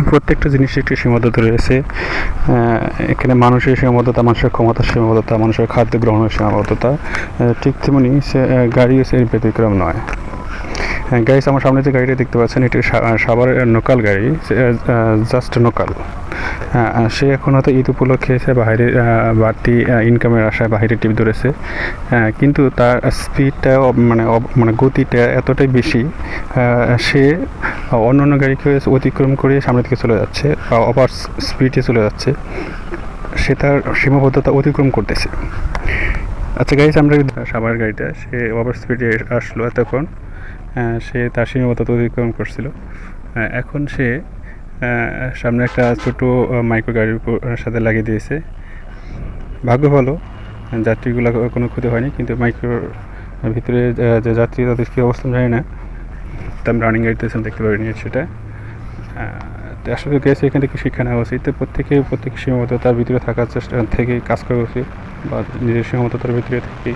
প্রত্যেকটা জিনিসের একটি সীমাবদ্ধতা রয়েছে। এখানে মানুষের সীমাবদ্ধতা মানুষের ক্ষমতার সীমাবদ্ধতা মানুষের খাদ্য গ্রহণের সীমাবদ্ধতা। ঠিক তেমনি সে আহ, গাড়ি এর ব্যতিক্রম নয়। গাইস আমার সামনে যে গাড়িটা দেখতে পাচ্ছেন এটি সা- সাভারের লোকাল গাড়ি। জাস্ট লোকাল সে এখন হয়তো ঈদ উপলক্ষে এসে বাইরে বাড়তি ইনকামের আশায় বাইরে টিপ ধরেছে। কিন্তু তার স্পিডটা মানে মানে গতিটা এতটাই বেশি সে অন্য অন্য গাড়িকে অতিক্রম করে সামনে থেকে চলে যাচ্ছে বা ওভার স্পিডে চলে যাচ্ছে, সে তার সীমাবদ্ধতা অতিক্রম করতেছে। আচ্ছা গাড়ি আমরা সাভার গাড়িটা, সে ওভার স্পিডে আসলো এতক্ষণ সে তার সীমাবদ্ধতা অতিক্রম করছিল। এখন সে সামনে একটা ছোটো মাইক্রো গাড়ির সাথে লাগিয়ে দিয়েছে। ভাগ্য ভালো, যাত্রীগুলো কোনো ক্ষতি হয়নি, কিন্তু মাইক্রোর ভিতরে যে যাত্রী, তাদের কী অবস্থান জানি না। তা রানিং গাড়িতে দেখতে দেখতে পারিনি সেটা। আসলে গেছে এখান থেকে শিক্ষা নেওয়া উচিত। প্রত্যেকে প্রত্যেক সীমাবদ্ধতার ভিতরে থাকার চেষ্টা থেকে কাজ করা উচিত বা নিজের সীমাবদ্ধতার ভিতরে থেকে